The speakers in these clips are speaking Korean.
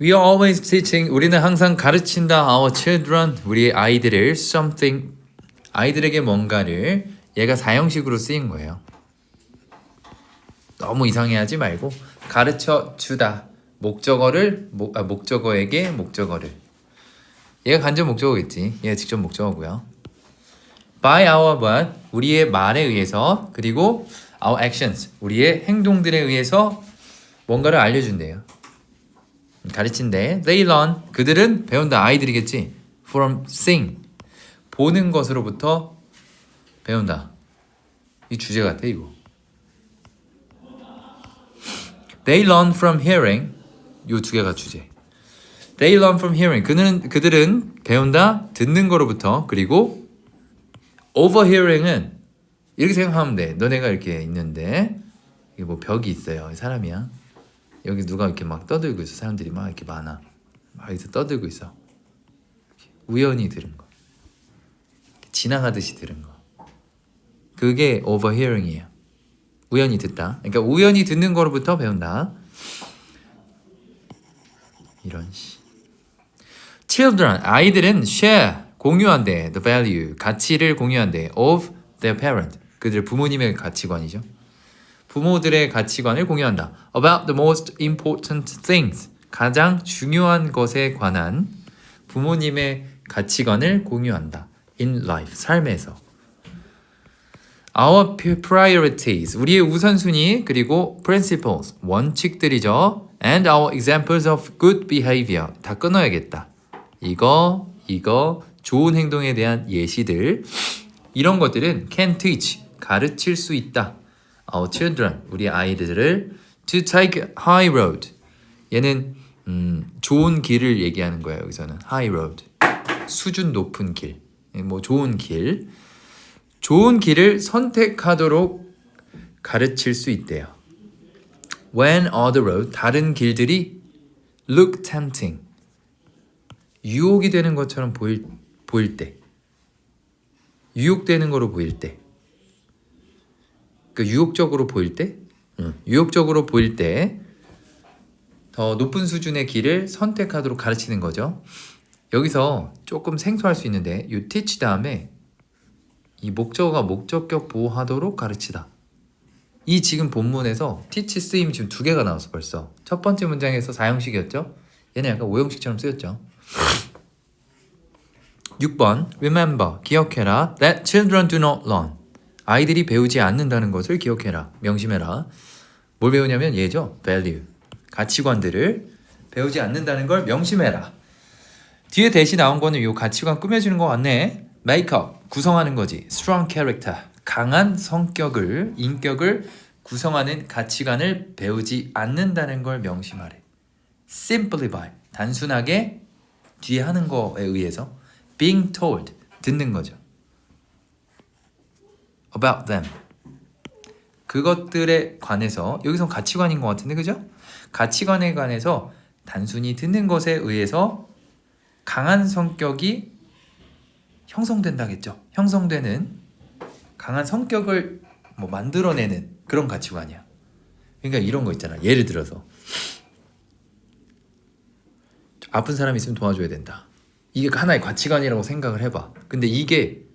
We are always teaching. 우리는 항상 가르친다. Our children. 우리 아이들을 something. 아이들에게 뭔가를 얘가 사형식으로 쓰인 거예요. 너무 이상해하지 말고 가르쳐 주다. 목적어를 목, 아, 목적어에게 목적어를. 얘가 간접 목적어겠지. 얘가 직접 목적어고요. By our what? 우리의 말에 의해서 그리고 our actions. 우리의 행동들에 의해서 뭔가를 알려준대요. 가르친대. They learn. 그들은 배운다. 아이들이겠지. From seeing. 보는 것으로부터 배운다. 이 주제 같아 이거. They learn from hearing. 요 두 개가 주제. They learn from hearing. 그는 그들은 배운다. 듣는 거로부터 그리고 overhearing은 이렇게 생각하면 돼. 너네가 이렇게 있는데 이게 뭐 벽이 있어요. 사람이야. 여기 누가 이렇게 막 떠들고 있어. 사람들이 막 이렇게 많아. 막 여기서 떠들고 있어. 우연히 들은 거. 지나가듯이 들은 거. 그게 overhearing이에요. 우연히 듣다. 그러니까 우연히 듣는 거로부터 배운다. 이런 씨. Children 아이들은 share 공유한대 the value 가치를 공유한대 of their parent 그들 부모님의 가치관이죠. 부모들의 가치관을 공유한다. About the most important things 가장 중요한 것에 관한 부모님의 가치관을 공유한다. In life 삶에서. Our priorities 우리의 우선순위 그리고 principles 원칙들이죠. And our examples of good behavior 다 끊어야겠다. 이거 이거 좋은 행동에 대한 예시들 이런 것들은 can teach 가르칠 수 있다. Our children 우리 아이들을 to take high road. 얘는 음, 좋은 길을 얘기하는 거예요 여기서는. high road. 수준 높은 길, 뭐 좋은 길, 좋은 길을 선택하도록 가르칠 수 있대요. When other road? 다른 길들이 look tempting. 유혹이 되는 것처럼 보일 보일 때, 유혹되는 거로 보일 때, 그 유혹적으로 보일 때, 응. 유혹적으로 보일 때 더 높은 수준의 길을 선택하도록 가르치는 거죠. 여기서 조금 생소할 수 있는데 이 teach 다음에 이 목적어가 목적격 보호하도록 가르치다. 이 지금 본문에서 teach 쓰임 지금 두 개가 나왔어 벌써. 첫 번째 문장에서 사형식이었죠. 얘는 약간 오형식처럼 쓰였죠. 6번 Remember 기억해라 that children do not learn 아이들이 배우지 않는다는 것을 기억해라. 명심해라. 뭘 배우냐면 얘죠? value. 가치관들을 배우지 않는다는 걸 명심해라. 뒤에 대시 나온 거는 요 가치관 꾸며주는 거 같네. make-up 구성하는 거지. strong character. 강한 성격을 인격을 구성하는 가치관을 배우지 않는다는 걸 명심하래. simplify 단순하게 뒤에 하는 거에 의해서 being told 듣는 거죠. About them 그것들에 관해서 여기서 가치관인 것 같은데 그죠? 가치관에 관해서 단순히 듣는 것에 의해서 강한 성격이 형성된다겠죠. 형성되는 강한 성격을 뭐 만들어내는 그런 가치관이야. 그러니까 이런 거 있잖아. 예를 들어서 아픈 사람 있으면 도와줘야 된다. 이게 하나의 가치관이라고 생각을 해봐. 근데 이게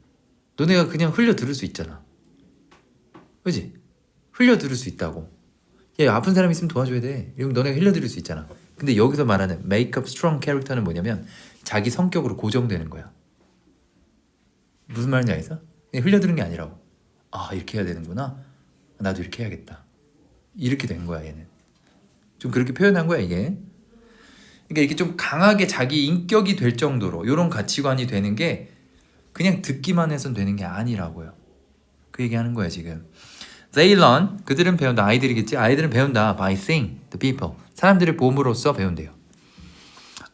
너네가 그냥 흘려 들을 수 있잖아. 그지? 흘려 들을 수 있다고. 야, 아픈 사람 있으면 도와줘야 돼. 이러면 너네가 흘려 들을 수 있잖아. 근데 여기서 말하는 up strong character는 뭐냐면 자기 성격으로 고정되는 거야. 무슨 말인지 알겠어? 그냥 흘려 들은 게 아니라고. 아, 이렇게 해야 되는구나. 나도 이렇게 해야겠다. 이렇게 된 거야, 얘는. 좀 그렇게 표현한 거야, 이게. 그러니까 이렇게 좀 강하게 자기 인격이 될 정도로 이런 가치관이 되는 게 그냥 듣기만 해선 되는 게 아니라고요. 그 얘기 하는 거야 지금. They learn 그들은 배운다 아이들이겠지 아이들은 배운다 by seeing the people 사람들을 봄으로써 배운대요.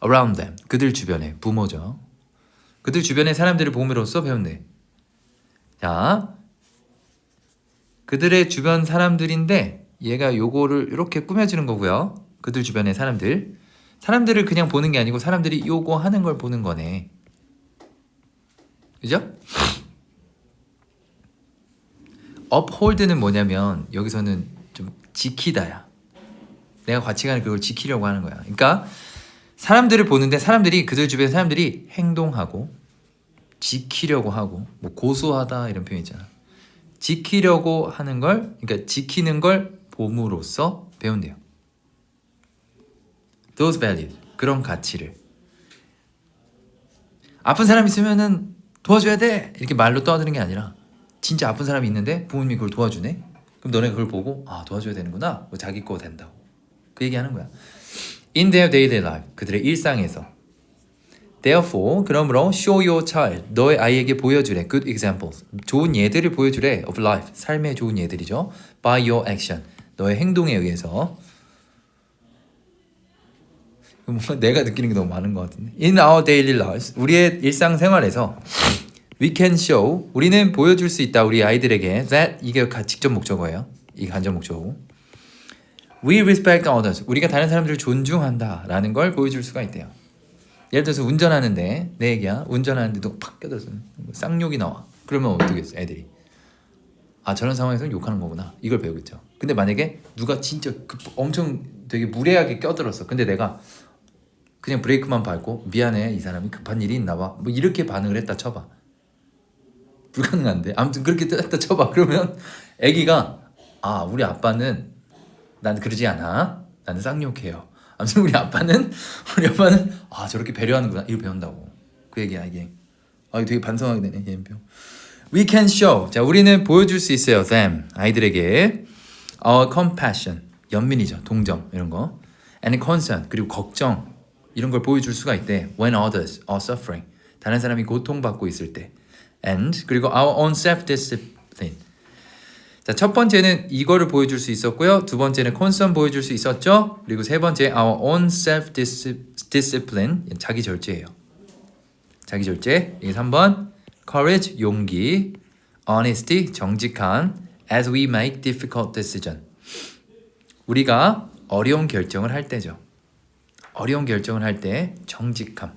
Around them 그들 주변에 부모죠. 그들 주변의 사람들을 봄으로써 배운대. 자 그들의 주변 사람들인데 얘가 요거를 이렇게 꾸며주는 거고요. 그들 주변의 사람들 사람들을 그냥 보는 게 아니고 사람들이 요거 하는 걸 보는 거네. 그죠? Uphold는 뭐냐면 여기서는 좀 지키다야. 내가 가치관을 그걸 지키려고 하는 거야. 그러니까 사람들을 보는데 사람들이 그들 주변 사람들이 행동하고 지키려고 하고 뭐 고수하다 이런 표현 있잖아. 지키려고 하는 걸 그러니까 지키는 걸 봄으로써 배운대요. Those values 그런 가치를 아픈 사람 있으면은 도와줘야 돼 이렇게 말로 떠드는 게 아니라 진짜 아픈 사람이 있는데 부모님이 그걸 도와주네? 그럼 너네 그걸 보고 아 도와줘야 되는구나. 뭐 자기 거 된다고. 그 얘기하는 거야. In their daily life 그들의 일상에서. Therefore 그러므로 show your child 너의 아이에게 보여주래. Good examples. 좋은 예들을 보여주래. Of life. 삶의 좋은 예들이죠. By your action. 너의 행동에 의해서. 내가 느끼는 게 너무 많은 것 같은데. In our daily lives 우리의 일상생활에서 we can show. 우리는 보여줄 수 있다 우리 아이들에게. That 이게 가- 직접 목적어예요. 이 간접 목적어 we respect others. 우리가 다른 사람들을 존중한다라는 걸 보여줄 수가 있대요. 예를 들어서 운전하는데 내 얘기야. 운전하는데도 팍 껴들어서 뭐 쌍욕이 나와. 그러면 어떻겠어 애들이? 아 저런 상황에서는 욕하는 거구나. 이걸 배우겠죠. 근데 만약에 누가 진짜 급, 엄청 되게 무례하게 껴들었어. 근데 내가 그냥 브레이크만 밟고 미안해 이 사람이 급한 일이 있나 봐 뭐 이렇게 반응을 했다 쳐봐 불가능한데? 아무튼 그렇게 했다 쳐봐. 그러면 애기가 아 우리 아빠는 난 그러지 않아. 나는 쌍욕해요. 아무튼 우리 아빠는 우리 아빠는 아 저렇게 배려하는구나. 이거 배운다고. 그 얘기야 이게. 아 이거 되게 반성하게 되네 얘는 We can show. 자 우리는 보여줄 수 있어요 them. 아이들에게. our compassion. 연민이죠. 동정. 이런 거. And concern. 그리고 걱정. 이런 걸 보여줄 수가 있대. When others are suffering. 다른 사람이 고통받고 있을 때 and 그리고 our own self discipline 자, 첫 번째는 이거를 보여줄 수 있었고요. 두 번째는 concern 보여줄 수 있었죠. 그리고 세 번째 our own self discipline 자기 절제예요. 자기 절제. 이게 3번 courage 용기, honesty 정직한 as we make difficult decision. 우리가 어려운 결정을 할 때죠. 어려운 결정을 할 때 정직함.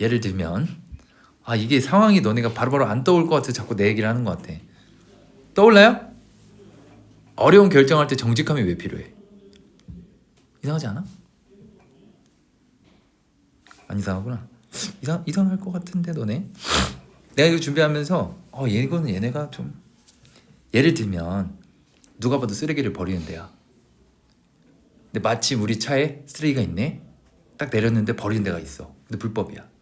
예를 들면 아 이게 상황이 너네가 바로바로 안 떠올 것 같아 자꾸 내 얘기를 하는 것 같아. 떠올라요? 어려운 결정할 때 정직함이 왜 필요해? 이상하지 않아? 안 이상하구나. 이상 이상할 것 같은데 너네. 내가 이거 준비하면서 어 얘거는 얘네가 좀 예를 들면 누가 봐도 쓰레기를 버리는 데야. 근데 마침 우리 차에 쓰레기가 있네. 딱 내렸는데 버리는 데가 있어. 근데 불법이야.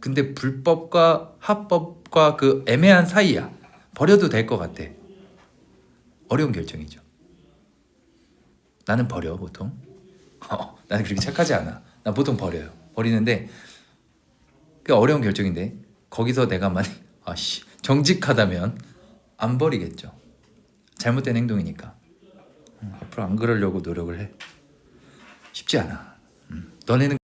근데 불법과 합법과 그 애매한 사이야. 버려도 될 것 같아. 어려운 결정이죠. 나는 버려 보통. 어, 나는 그렇게 착하지 않아. 나 보통 버려요. 버리는데 그 어려운 결정인데 거기서 내가 만약 아씨 정직하다면 안 버리겠죠. 잘못된 행동이니까. 음, 앞으로 안 그러려고 노력을 해. 쉽지 않아. 음, 너네는